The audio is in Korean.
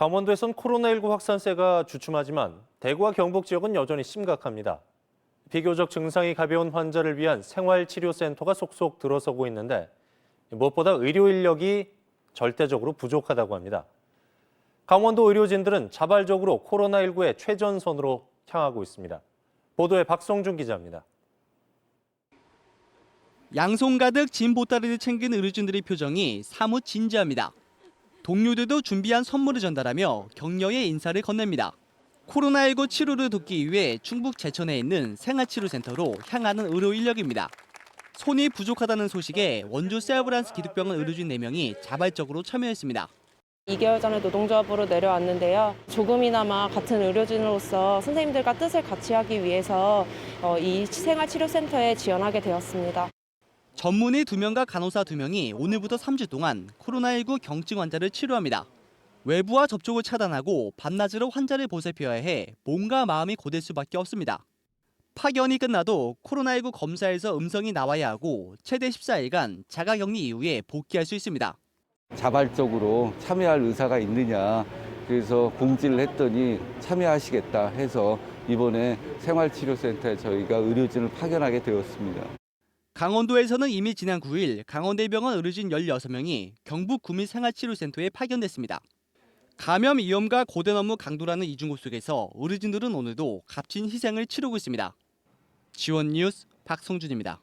강원도에선 코로나19 확산세가 주춤하지만 대구와 경북 지역은 여전히 심각합니다. 비교적 증상이 가벼운 환자를 위한 생활치료센터가 속속 들어서고 있는데 무엇보다 의료 인력이 절대적으로 부족하다고 합니다. 강원도 의료진들은 자발적으로 코로나19의 최전선으로 향하고 있습니다. 보도에 박성준 기자입니다. 양손 가득 짐 보따리를 챙긴 의료진들의 표정이 사뭇 진지합니다. 동료들도 준비한 선물을 전달하며 격려의 인사를 건넵니다. 코로나19 치료를 돕기 위해 충북 제천에 있는 생활치료센터로 향하는 의료 인력입니다. 손이 부족하다는 소식에 원주 세브란스 기독병원 의료진 4명이 자발적으로 참여했습니다. 2개월 전에 노동조합으로 내려왔는데요. 조금이나마 같은 의료진으로서 선생님들과 뜻을 같이 하기 위해서 어, 이 생활치료센터에 지원하게 되었습니다. 전문의 2명과 간호사 2명이 오늘부터 3주 동안 코로나19 경증 환자를 치료합니다. 외부와 접촉을 차단하고 밤낮으로 환자를 보살펴야 해 몸과 마음이 고될 수밖에 없습니다. 파견이 끝나도 코로나19 검사에서 음성이 나와야 하고 최대 14일간 자가격리 이후에 복귀할 수 있습니다. 자발적으로 참여할 의사가 있느냐 그래서 공지를 했더니 참여하시겠다 해서 이번에 생활치료센터에 저희가 의료진을 파견하게 되었습니다. 강원도에서는 이미 지난 9일 강원대병원 의료진 16명이 경북 구민생활치료센터에 파견됐습니다. 감염 위험과 고된 업무 강도라는 이중고 속에서 의료진들은 오늘도 값진 희생을 치르고 있습니다. 지원 뉴스 박성준입니다.